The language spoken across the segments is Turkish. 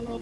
Yeah.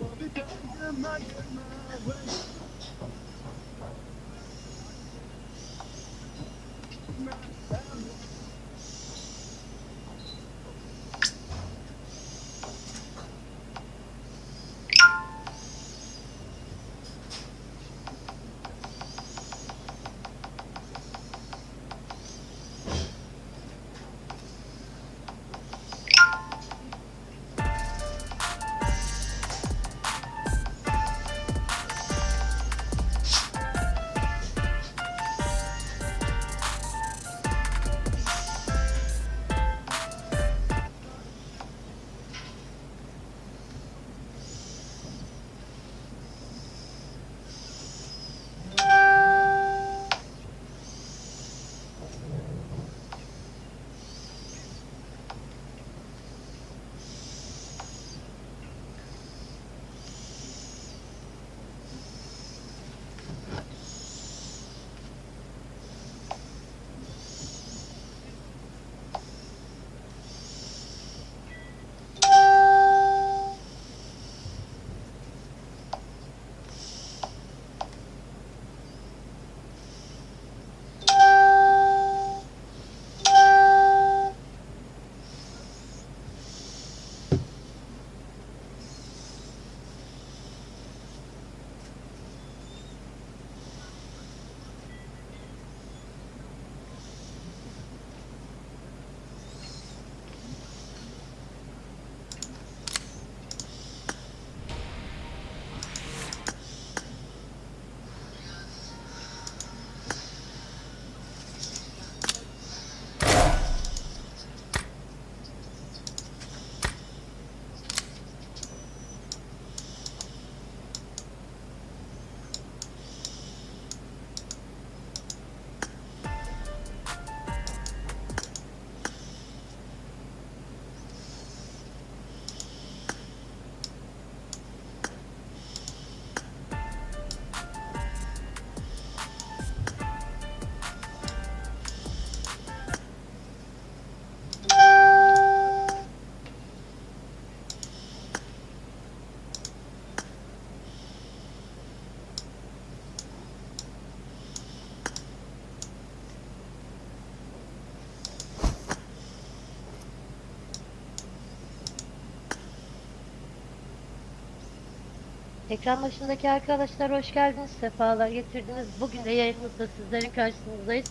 Ekran başındaki arkadaşlar hoş geldiniz, sefalar getirdiniz. Bugün de yayınımızda sizlerin karşınızdayız.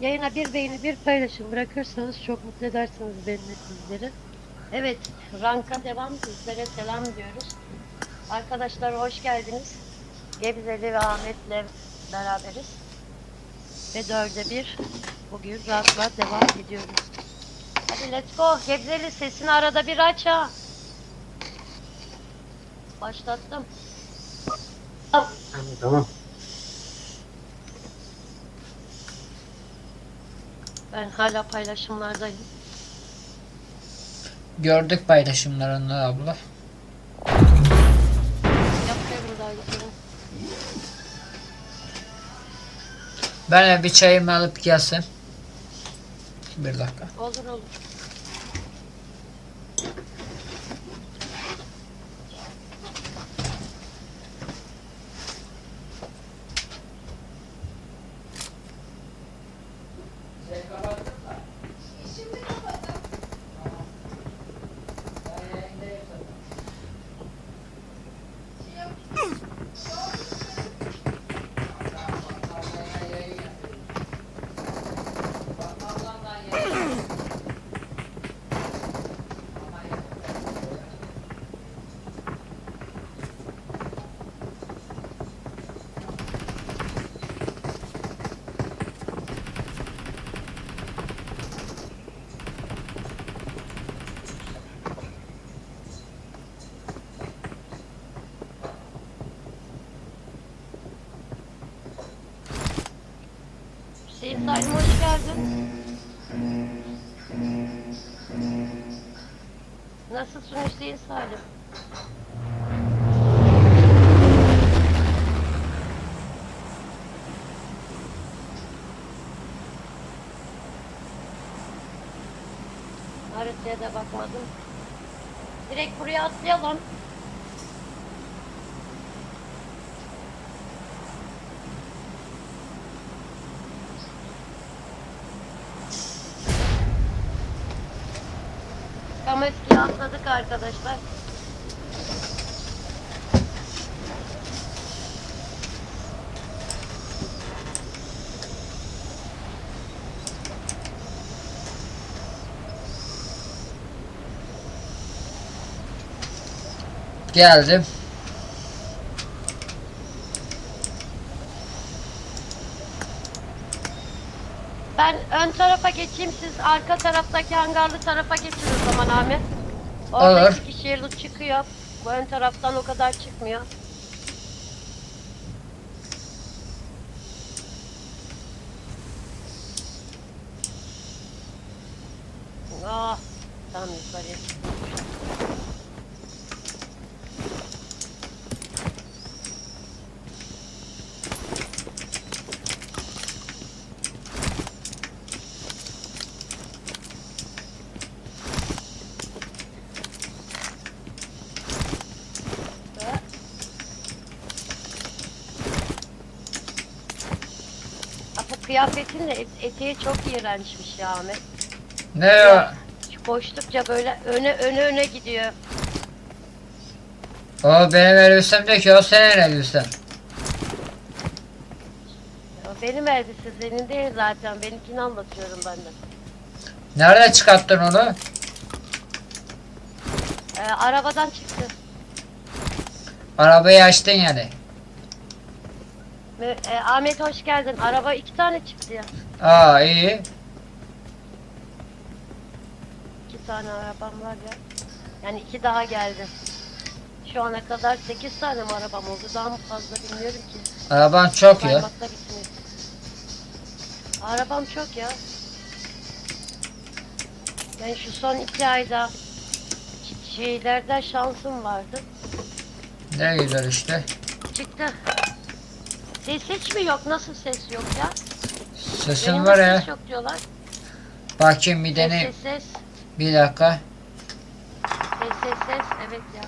Yayına bir beğeni, bir paylaşım bırakırsanız çok mutlu edersiniz beni sizleri. Evet, ranka devam, sizlere selam diyoruz. Arkadaşlar hoş geldiniz. Gebzeli ve Ahmet'le beraberiz. Ve dörde bir bugün rankla devam ediyoruz. Hadi let's go. Gebzeli sesini arada bir aç ha. Başlattım. Tamam. Ben hala paylaşımlardayım. Gördük paylaşımlarını abla. Yapıyorum daha gidiyorum. Ben bir çayımı alıp gelsin. Bir dakika. Olur olur. Hüseyin Salim hoş geldin. Nasılsın Hüseyin Salim? Haritaya da bakmadım. Direkt buraya atlayalım. Arkadaşlar. Geldim. Ben ön tarafa geçeyim siz arka taraftaki hangarlı tarafa geçin o zaman Ahmet. Orada kişi loot çıkıyor. Bu ön taraftan o kadar çıkmıyor. Ah, tam yukarıya çıkmış. Ha, bu kıyafetin de et- eteği çok iğrençmiş ya Ahmet. Ne o? Koştukça böyle öne öne öne gidiyor. O benim elbisem değil ki o senin elbisen. Ya benim elbise senin değil zaten. Benimkini anlatıyorum ben de. Nerede çıkarttın onu? Ee, arabadan çıktı. Arabayı açtın yani. E, Ahmet hoş geldin. Araba iki tane çıktı ya. Aa iyi. İki tane arabam var ya. Yani iki daha geldi. Şu ana kadar sekiz tane mi arabam oldu? Daha mı fazla bilmiyorum ki. Araban çok ya. Saymakla bitmiyor. Arabam çok ya. Ben şu son iki ayda şeylerden şansım vardı. Ne güzel işte. Çıktı. Ses hiç mi yok? Nasıl ses yok ya? Sesin Benim var de ya. ses yok diyorlar. Bakayım bir Ses deneyim. ses ses. Bir dakika. Ses ses ses. Evet ya.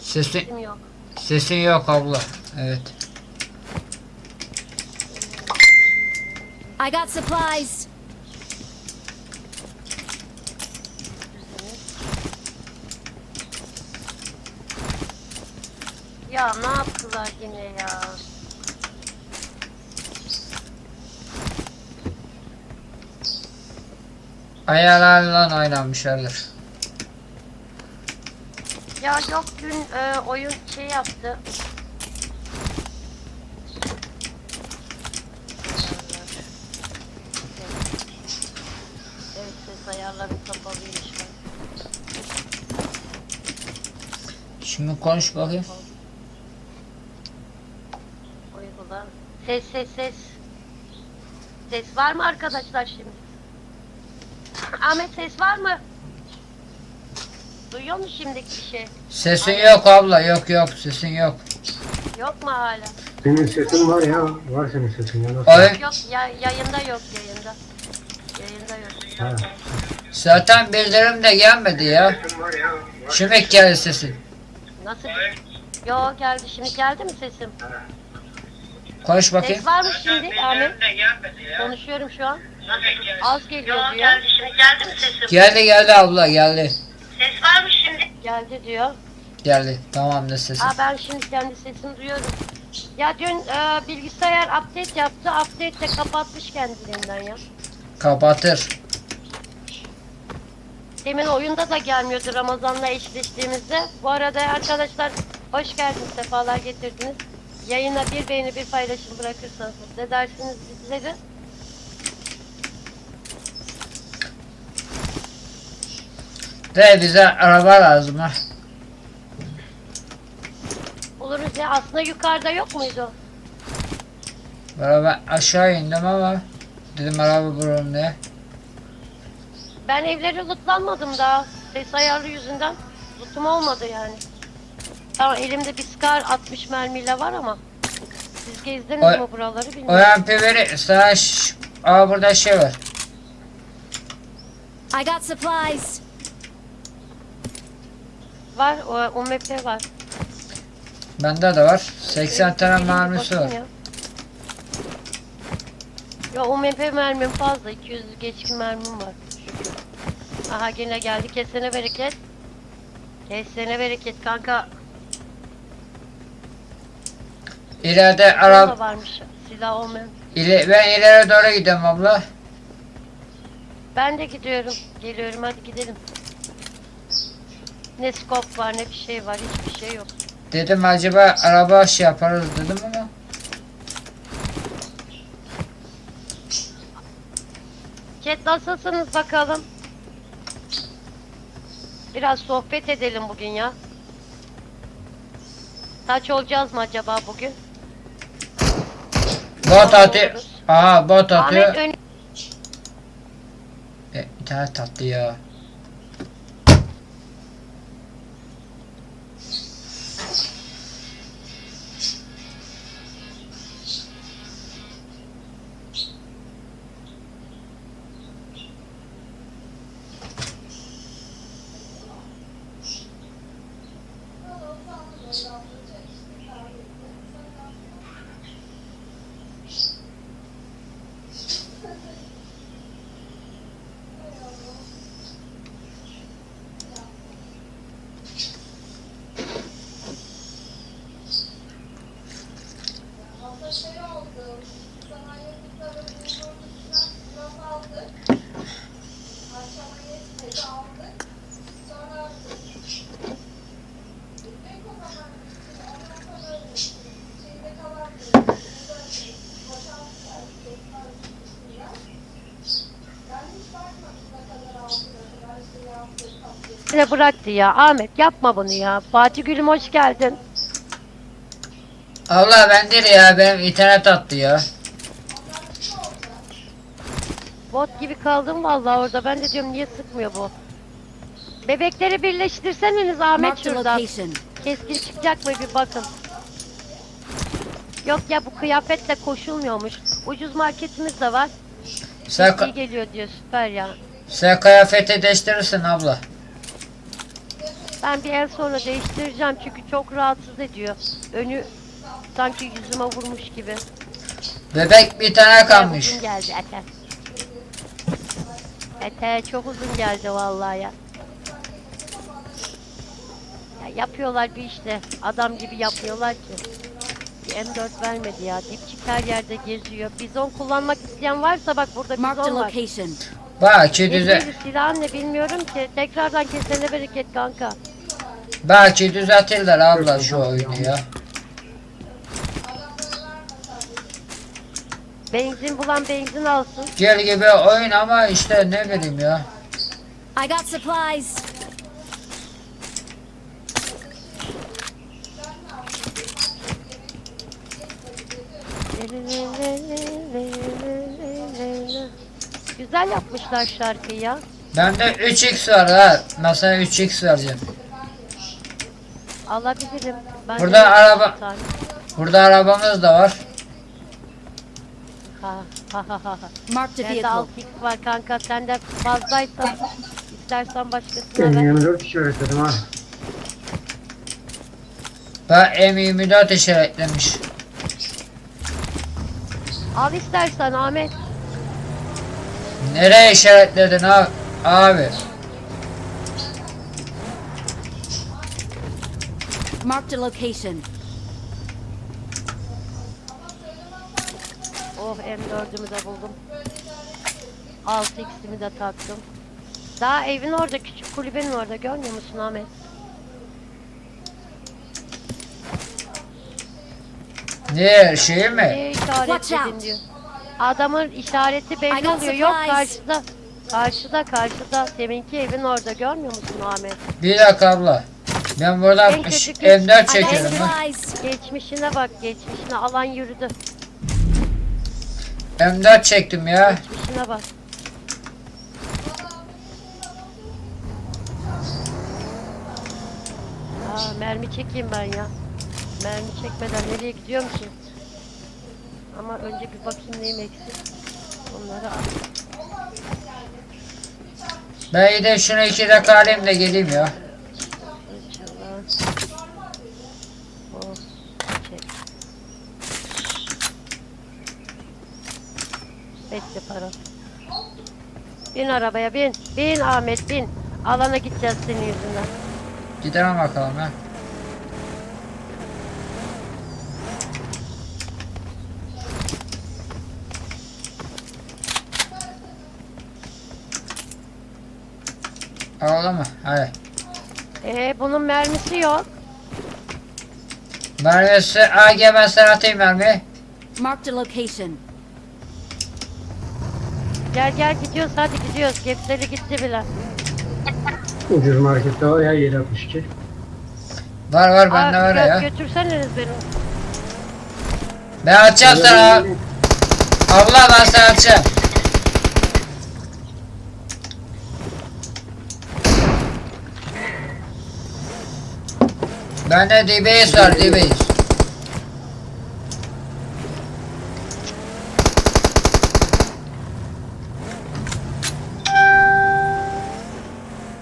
Sesin, Sesim yok. sesin yok abla. Evet. I got supplies. Ya ne yaptılar yine ya? Ayarlarla oynanmışlardır. Ya yok dün e, oyun şey yaptı. Evet ses ayarları kapalıymış. Şimdi konuş bakayım. Ses ses ses. Ses var mı arkadaşlar şimdi? Ahmet ses var mı? Duyuyor musun şimdiki bir şey? Sesin yok abla. Yok yok. Sesin yok. Yok mu hala? Senin sesin var ya. Var senin sesin ya. Nasıl? Oyun Yok ya, yayında yok yayında. Yayında yok. Ha. zaten bildirim de gelmedi ya. Şimdi geldi sesin. Nasıl? Yo geldi şimdi geldi mi sesim? Konuş bakayım. Ses var mı şimdi Ahmet? Konuşuyorum şu an. Az geliyor diyor. Geldi mi sesim? Geldi geldi abla geldi. Ses var mı şimdi? Geldi diyor. Geldi. Tamam da sesin. Aa ben şimdi kendi sesimi duyuyorum. Ya dün e, bilgisayar update yaptı. Update de kapatmış kendiliğinden ya. Kapatır. Demin oyunda da gelmiyordu Ramazan'la eşleştiğimizde. Bu arada arkadaşlar hoş geldiniz, sefalar getirdiniz. Yayına bir beğeni bir paylaşım bırakırsanız mutlu edersiniz bizleri. De bize araba lazım ha. Oluruz ya aslında yukarıda yok muydu? Böyle ben aşağı indim ama dedim araba bulalım diye. Ben evleri lootlanmadım daha. Ses ayarlı yüzünden lootum olmadı yani. Tamam elimde bir Scar 60 mermiyle var ama siz gezdiniz Oy- mi buraları O bilmiyorum. MP veri sana ş- Aa burada şey var. I got supplies. Var o UMP var. Bende de var. 80 tane Benim bir mermisi var. Ya. ya UMP mermim fazla. 200 geçkin mermim var. Şükür. Aha yine geldi. Kesene bereket. Kesene bereket kanka. İleride araba varmış. Silah olmayan. ile, ben ileri doğru gidiyorum abla. Ben de gidiyorum. Geliyorum hadi gidelim. Ne skop var ne bir şey var. Hiçbir şey yok. Dedim acaba araba şey yaparız dedim ama. Chat nasılsınız bakalım? Biraz sohbet edelim bugün ya. Kaç olacağız mı acaba bugün? Bot atıyor. Aha bot atıyor. Ahmet ön... E, internet tatlı ya. Ne bıraktı ya? Ahmet yapma bunu ya. Fatih Gülüm hoş geldin. Abla ben değil ya benim internet attı ya. Bot gibi kaldım vallahi orada. Ben de diyorum niye sıkmıyor bu? Bebekleri birleştirseniz Ahmet şurada. Keskin çıkacak mı bir bakın. Yok ya bu kıyafetle koşulmuyormuş. Ucuz marketimiz de var. Sen, İyi geliyor diyor süper ya. sen kıyafeti değiştirirsin abla. Ben bir el sonra değiştireceğim çünkü çok rahatsız ediyor. Önü sanki yüzüme vurmuş gibi. Bebek bir tane kalmış. uzun geldi ete. Ete çok uzun geldi vallahi ya. ya. Yapıyorlar bir işte. Adam gibi yapıyorlar ki. Bir M4 vermedi ya. Dipçik her yerde geziyor. Bizon kullanmak isteyen varsa bak burada bizon var. location. Belki düze Neydi silahın ne bilmiyorum ki. Tekrardan kesene bereket kanka. belki düzeltirler abla şu oyunu ya. Benzin bulan benzin alsın. Gel gibi oyun ama işte ne bileyim ya. I got supplies. Güzel yapmışlar şarkıyı ya. Bende 3x var ha. Mesela 3x vereceğim. Alabilirim. Ben Burada de araba- tane. Burada arabamız da var. Ha ha ha ha. Marked a Bende vehicle. 6x var kanka. Sende fazlaysa istersen başkasına Ben ver. 24 işaretledim ha. Ben M24 işaretlemiş. Al istersen Ahmet. Nereye işaretledin abi? Abi. Marked a location. Oh M4'ümü de buldum. 6x'imi de taktım. Daha evin orada küçük kulübenin orada görmüyor musun Ahmet? Ne şey mi? Ne Watch out. diyor. Adamın işareti belli oluyor. Yok karşıda. Karşıda karşıda. Deminki evin orada görmüyor musun Ahmet? Bir dakika abla. Ben burada En kötü ş- kız- M4 I got çekiyorum ha. Geçmişine bak geçmişine alan yürüdü. M4 çektim ya. Geçmişine bak. Aa, mermi çekeyim ben ya. Mermi çekmeden nereye gidiyorum ki? Ama önce bir bakayım neyim eksik. Onları al. Ben de şunu iki dakika alayım da geleyim ya. İnşallah. Oh, çek. Bekle para. Bin arabaya bin. Bin Ahmet bin. Alana gideceğiz senin yüzünden. Gidelim bakalım ya. Mı? Hadi. Ee bunun mermisi yok. Mermisi AG ben sana atayım mermiyi. Marked a location. Gel gel gidiyoruz hadi gidiyoruz. Gepseli gitti bile. Ucuz markette var ya 762. Var var bende var ya. Götürseniz beni. Ben atacağım sana. Abla ben sana atacağım. Bende DBS var DBS.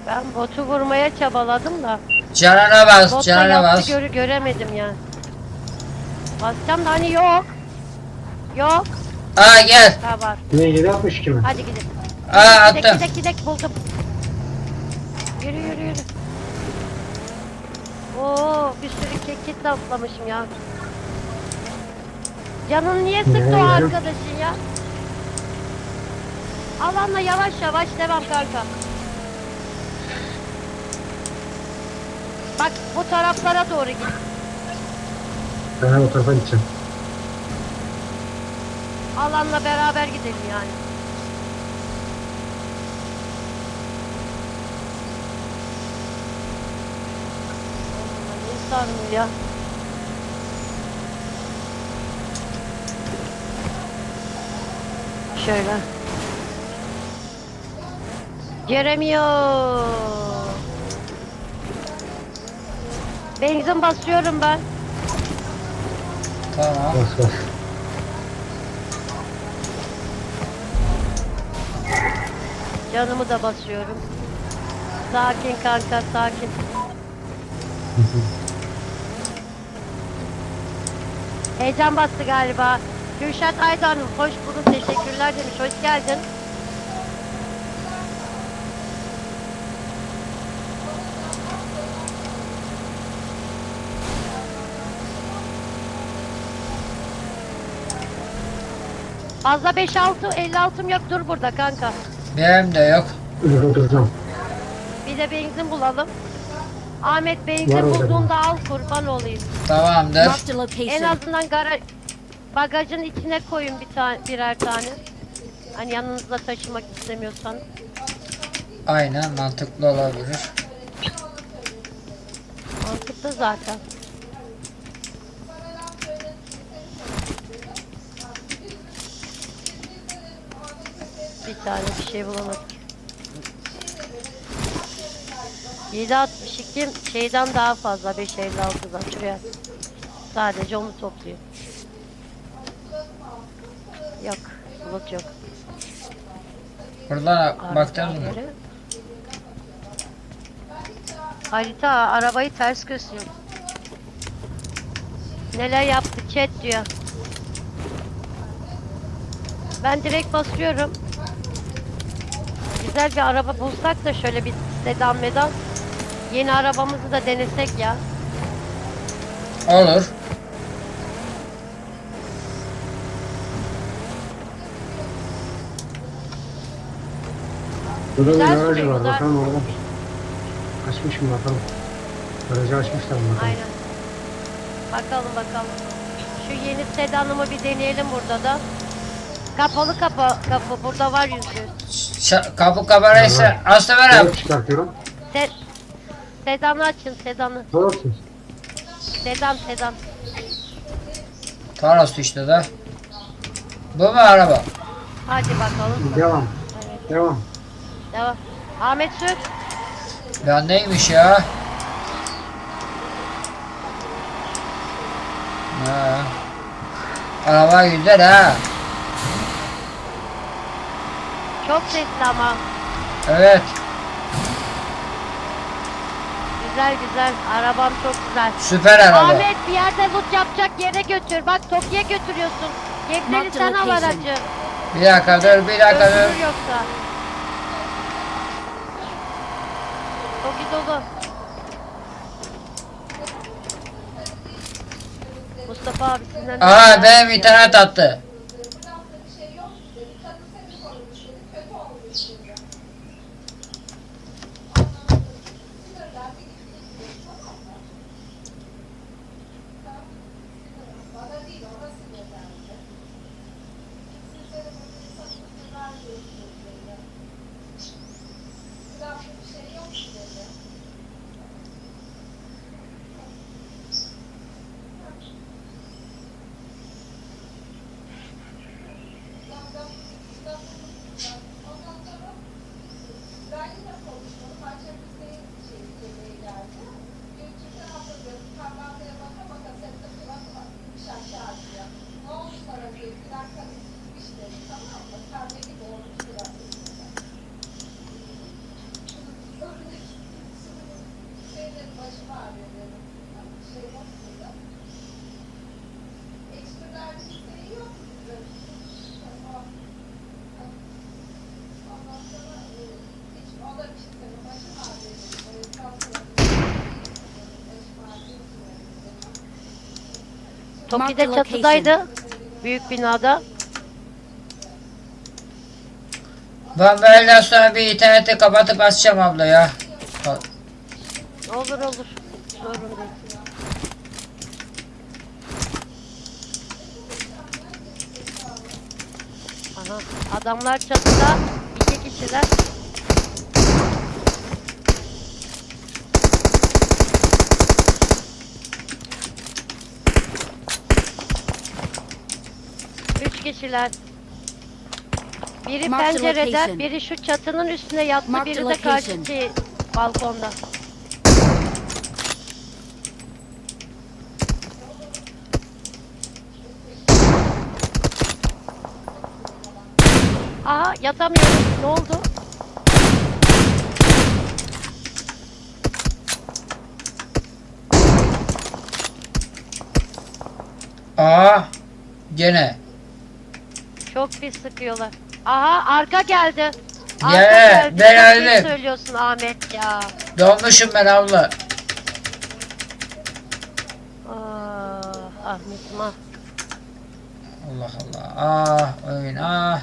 Ben botu vurmaya çabaladım da. Canına bas, Botta canına yaptı bas. görü göremedim ya. Basacağım da hani yok. Yok. Aa gel. Ha var. Ne 762 mi? Hadi gidelim. Aa Gidek attım. gidek gidek buldum. Yürü yürü yürü. Bir sürü kekit toplamışım ya. Canını niye sıktı o arkadaşın ya? Alanla yavaş yavaş devam kanka. Bak bu taraflara doğru git. Ben o tarafa gideceğim. Alanla beraber gidelim yani. Allah, Ne sarmıyor ya. Şöyle. Giremiyor. Benzin basıyorum ben. Tamam. Bas bas. Canımı da basıyorum. Sakin kanka sakin. Heyecan bastı galiba. Gülşat Aydan hoş bulduk teşekkürler demiş. Hoş geldin. Fazla 5-6 56'm yok dur burada kanka. Benim de yok. Bir de benzin bulalım. Ahmet Var benzin orada. bulduğunda al kurban olayım. Tamamdır. Marked a En location. azından gara bagajın içine koyun bir tane birer tane. Hani yanınızda taşımak istemiyorsan. Aynen mantıklı olabilir. Mantıklı zaten. Bir tane bir şey bulamadık. 7.62 şeyden daha fazla 5.56'dan şuraya. Sadece onu topluyor. Yok, bulut yok. Buradan Arabadan mı? Harita arabayı ters gösteriyor. Neler yaptı chat diyor. Ben direkt basıyorum. Güzel bir araba bulsak da şöyle bir sedan medan. Yeni arabamızı da denesek ya. Olur. Güzel garaj sürüyor, var. güzel. Bakalım orada. Açmış mı bakalım. Garajı açmışlar mı bakalım. Aynen. Bakalım bakalım. Şu yeni sedanımı bir deneyelim burada da. Kapalı kapı kapı burada var yüzü. Ş- kapı kameraysa aslında ver abi. Çıkartıyorum. Se sedanı açın sedanı. Toroksuz. Sedan sedan. Taros işte de. Bu mu araba? Hadi bakalım. Devam. Evet, Devam. devam. Ahmet sür. Ya neymiş ya? Ha. Araba güzel ha. Çok sesli ama. Evet güzel güzel. Arabam çok güzel. Süper araba. Ahmet bir yerde loot yapacak yere götür. Bak Tokyo'ya götürüyorsun. Gebzeli sen al aracı. Bir dakika dur bir dakika dur. Yoksa. Toki dolu. Mustafa abisinden... Aha benim internet attı. Toki'de Marked çatıdaydı. Büyük binada. Ben böyleden sonra bir interneti kapatıp açacağım abla ya. Olur olur. Sorun değil. Aha, adamlar çatıda. iki kişiler. Kişiler. Biri Mark pencerede, location. biri şu çatının üstüne yattı, Mark biri de karşıki balkonda. Aha yatamıyorum. Ne oldu? Aa gene. Çok pis sıkıyorlar. Aha arka geldi. Arka Ya, geldi. ben Çok iyi söylüyorsun Ahmet ya. Dolmuşum ben abla. Ah, Ahmet'im ah. Allah Allah. Ah oyun ah.